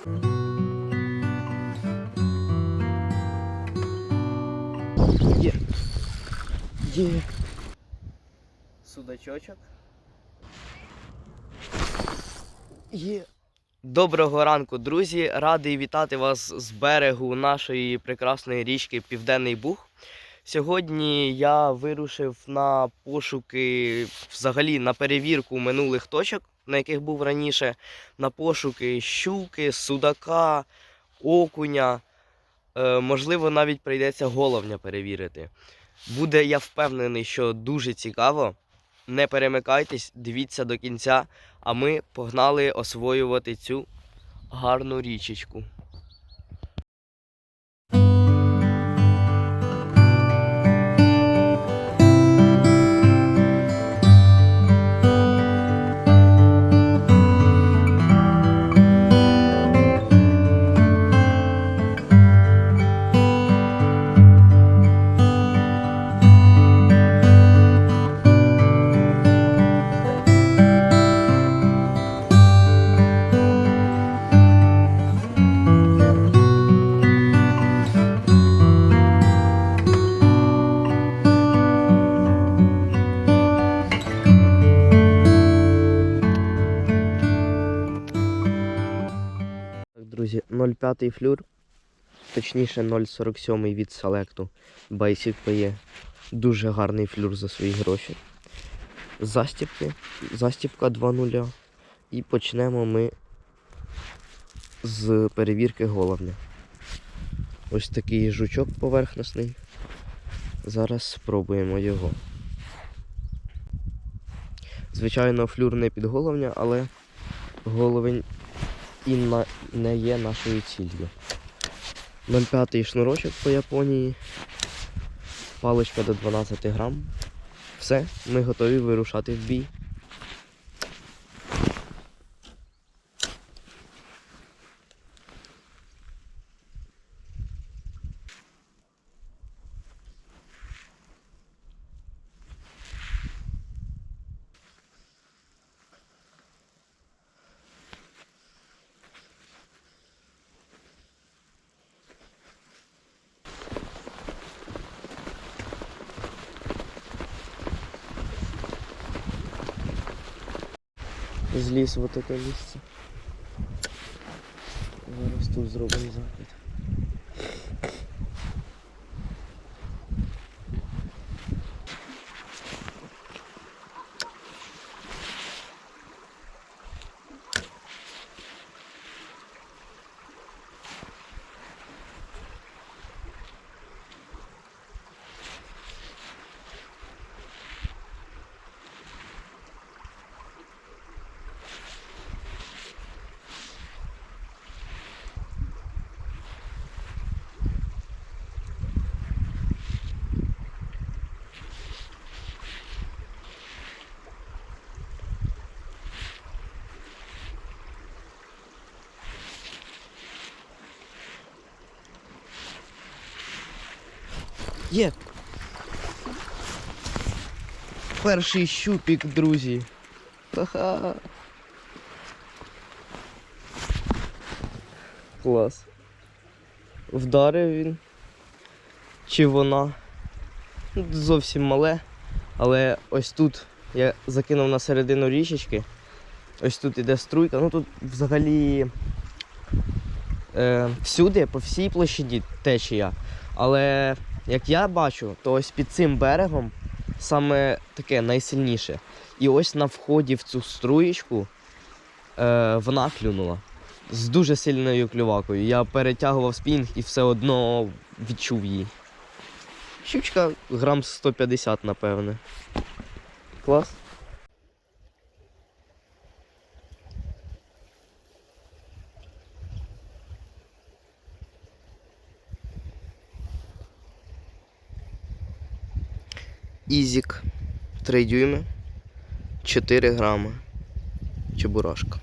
Є. Є. Судачочок. Є. Доброго ранку, друзі! Радий вітати вас з берегу нашої прекрасної річки Південний Буг. Сьогодні я вирушив на пошуки, взагалі на перевірку минулих точок, на яких був раніше, на пошуки щуки, судака, окуня. Е, можливо, навіть прийдеться головня перевірити. Буде, я впевнений, що дуже цікаво. Не перемикайтесь, дивіться до кінця, а ми погнали освоювати цю гарну річечку. Друзі, 0,5 флюр, точніше 0,47 від селекту Basic PE. Дуже гарний флюр за свої гроші. Застіпки, застіпка 2.0. І почнемо ми з перевірки головня. Ось такий жучок поверхностний. Зараз спробуємо його. Звичайно, флюр не під головня, але головень і на- не є нашою ціллю. 0,5 шнурочок по Японії. Паличка до 12 грам. Все, ми готові вирушати в бій. Зліз в это місце. Зараз тут зробимо захід. Є. Перший щупік, друзі. Ха-ха. Клас. Вдарив він. Чи вона. Зовсім мале. Але ось тут я закинув на середину річечки. Ось тут іде струйка. Ну тут взагалі е, всюди, по всій площаді течія. Але як я бачу, то ось під цим берегом саме таке найсильніше. І ось на вході в цю струєчку е, вона клюнула з дуже сильною клювакою. Я перетягував спінг і все одно відчув її. Щучка грам 150, напевне. Клас. Ізік 3 дюйми, 4 грами. Чебурашка.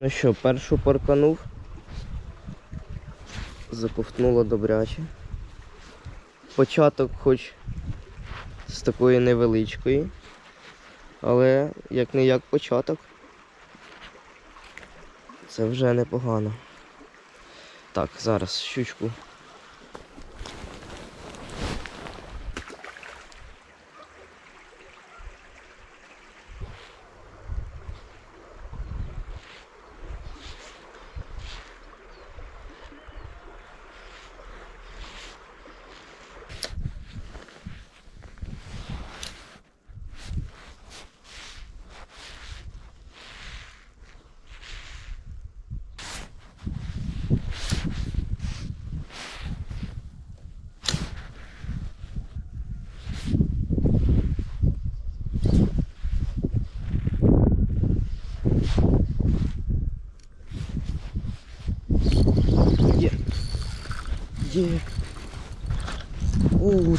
Ну що, першу порканув. заковтнуло добряче. Початок хоч з такої невеличкої, але як не як початок, це вже непогано. Так, зараз щучку. Є. Є.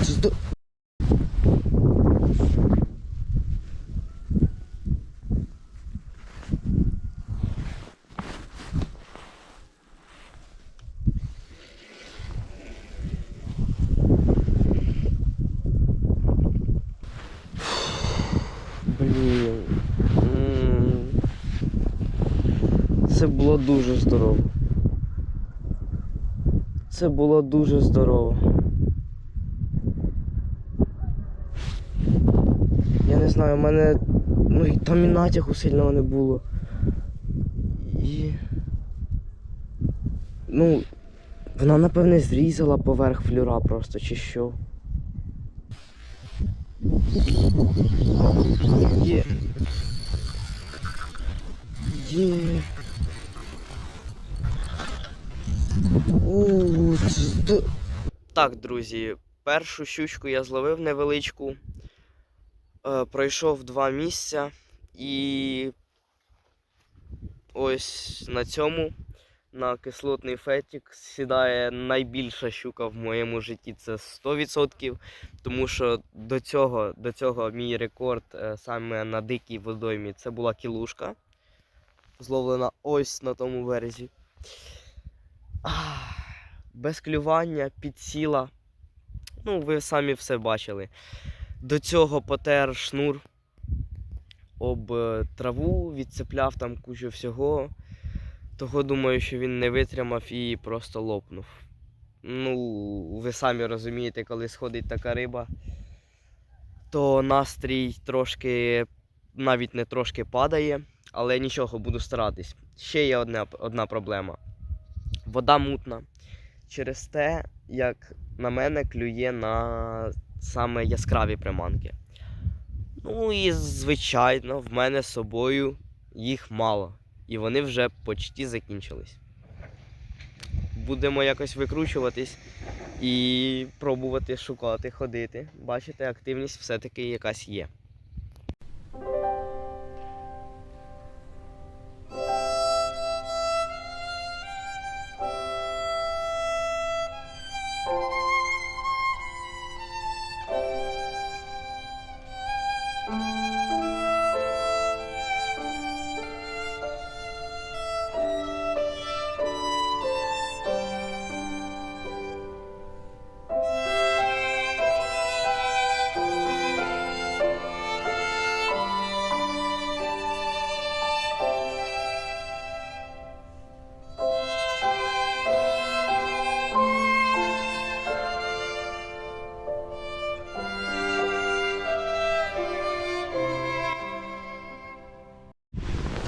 Це. Блін. Це було дуже здорово. Це було дуже здорово. Я не знаю, в мене. Ну і там і натягу сильного не було. І. Ну. Вона напевне зрізала поверх флюра просто чи що. Є. Є. Так, друзі, першу щучку я зловив невеличку. Е, пройшов два місця і ось на цьому, на кислотний фетік, сідає найбільша щука в моєму житті. Це 100%. Тому що до цього, до цього мій рекорд е, саме на дикій водоймі це була кілушка. Зловлена ось на тому березі. Без клювання, підсіла. Ну, ви самі все бачили. До цього потер шнур об е, траву, відцепляв там кучу всього. Того думаю, що він не витримав і просто лопнув. Ну, ви самі розумієте, коли сходить така риба, то настрій трошки, навіть не трошки падає, але нічого, буду старатись. Ще є одна, одна проблема. Вода мутна. Через те, як на мене клює на саме яскраві приманки. Ну і звичайно, в мене з собою їх мало. І вони вже почти закінчились. Будемо якось викручуватись і пробувати шукати, ходити. Бачите, активність все-таки якась є.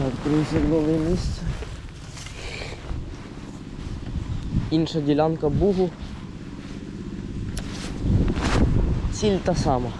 Так, друзі, нове місце. Інша ділянка бугу. Ціль та сама.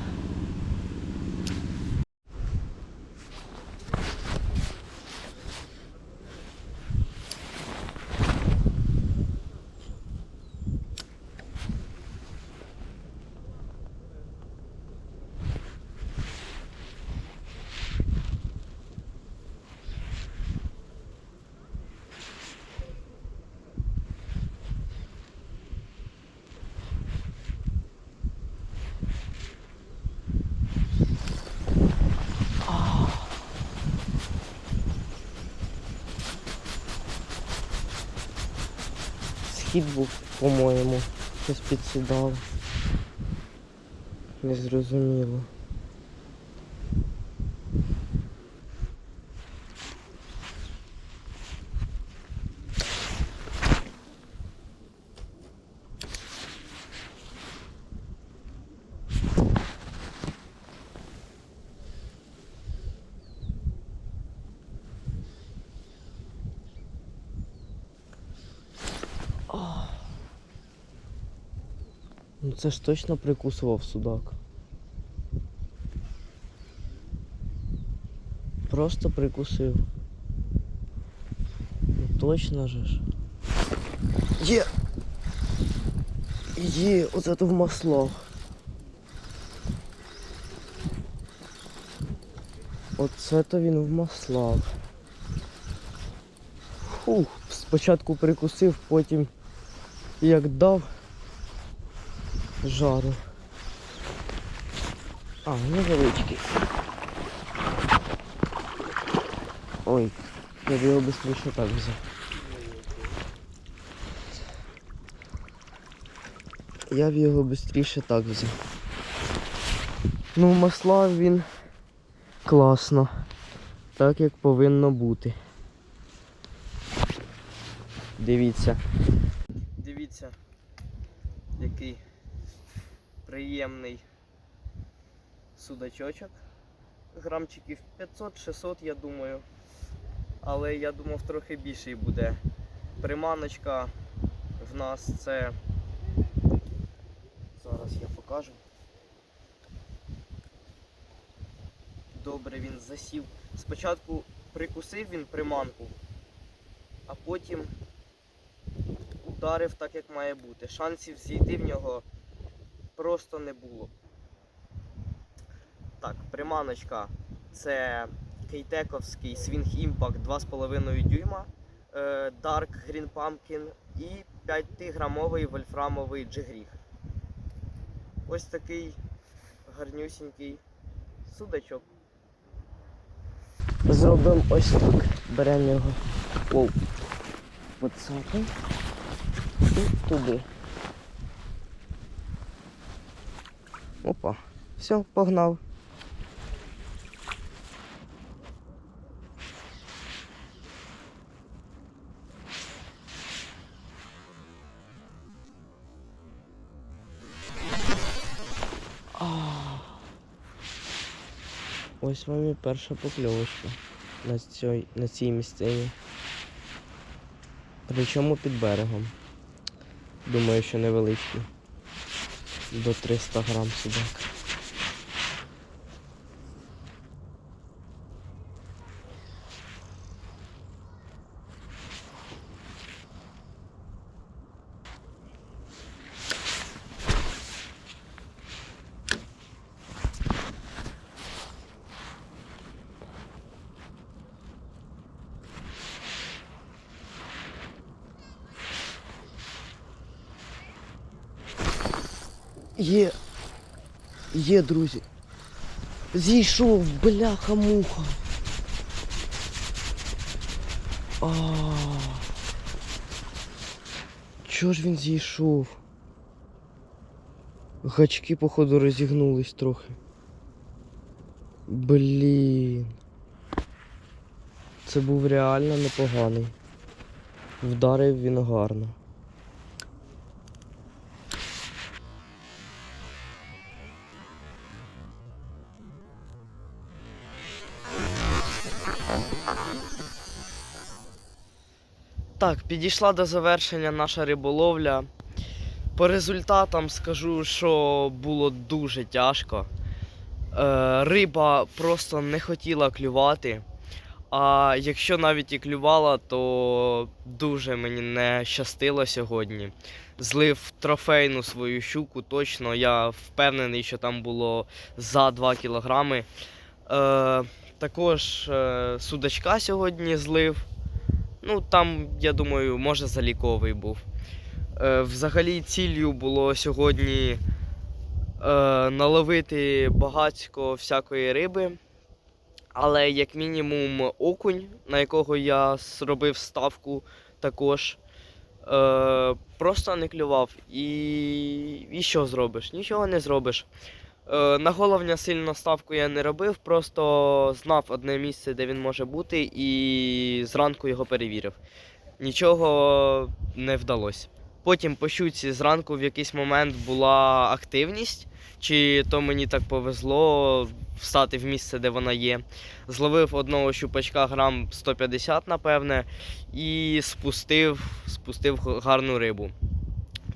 Підхід був, по-моєму. Щось підсідало. Незрозуміло. Ну це ж точно прикусував судак. Просто прикусив. Ну точно же ж. Є! Є, оце то в маслах. Оце то він в маслах. Фух, спочатку прикусив, потім як дав жару. А, невеличкий. Ой, я б його швидше так взяв. Я б його швидше так взяв. Ну, масла він класно. Так як повинно бути. Дивіться. Дивіться, який приємний судачочок. Грамчиків 500-600, я думаю. Але я думав трохи більший буде. Приманочка в нас це. Зараз я покажу. Добре він засів. Спочатку прикусив він приманку, а потім ударив так, як має бути. Шансів зійти в нього просто не було. Так, приманочка це кейтековський Swing Impact 2,5 дюйма, е, Dark Green Pumpkin і 5-грамовий вольфрамовий джигріг. Ось такий гарнюсінький судачок. Зробимо ось так. Беремо його. Оу. Подсапимо. І туди. Опа. Все, погнав. Ось вам і перша покльовочка на цій, на цій місцині. Причому під берегом. Думаю, що невеличкий. До 300 грам судак. Є. Є, друзі. Зійшов, бляха-муха. Чого ж він зійшов? Гачки, походу, розігнулись трохи. Блін. Це був реально непоганий. Вдарив він гарно. Так, підійшла до завершення наша риболовля. По результатам скажу, що було дуже тяжко. Е, риба просто не хотіла клювати. А якщо навіть і клювала, то дуже мені не щастило сьогодні. Злив трофейну свою щуку, точно. Я впевнений, що там було за 2 кілограми. Е, також е, судачка сьогодні злив. Ну, там, я думаю, може заліковий був. Е, взагалі, ціллю було сьогодні е, наловити багатько всякої риби. Але як мінімум окунь, на якого я зробив ставку також. Е, просто не клював. І, і що зробиш? Нічого не зробиш. Е, на головня сильно ставку я не робив, просто знав одне місце, де він може бути, і зранку його перевірив. Нічого не вдалося. Потім по щуці зранку в якийсь момент була активність, чи то мені так повезло встати в місце, де вона є. Зловив одного щупачка грам 150, напевне, і спустив, спустив гарну рибу.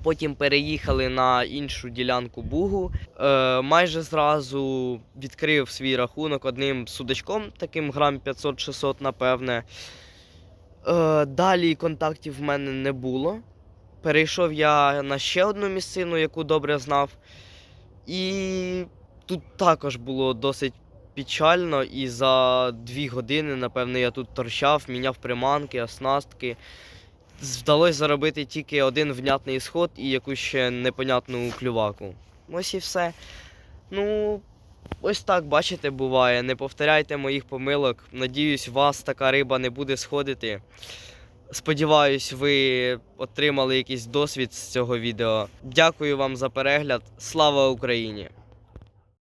Потім переїхали на іншу ділянку бугу. Е, майже зразу відкрив свій рахунок одним судачком, таким грам 500-600, напевне. Е, далі контактів в мене не було. Перейшов я на ще одну місцину, яку добре знав. І тут також було досить печально. І за дві години, напевне, я тут торчав, міняв приманки, оснастки. Вдалося заробити тільки один внятний сход і якусь ще непонятну клюваку. Ось і все. Ну, ось так, бачите, буває. Не повторяйте моїх помилок. Надіюсь, вас така риба не буде сходити. Сподіваюсь, ви отримали якийсь досвід з цього відео. Дякую вам за перегляд. Слава Україні!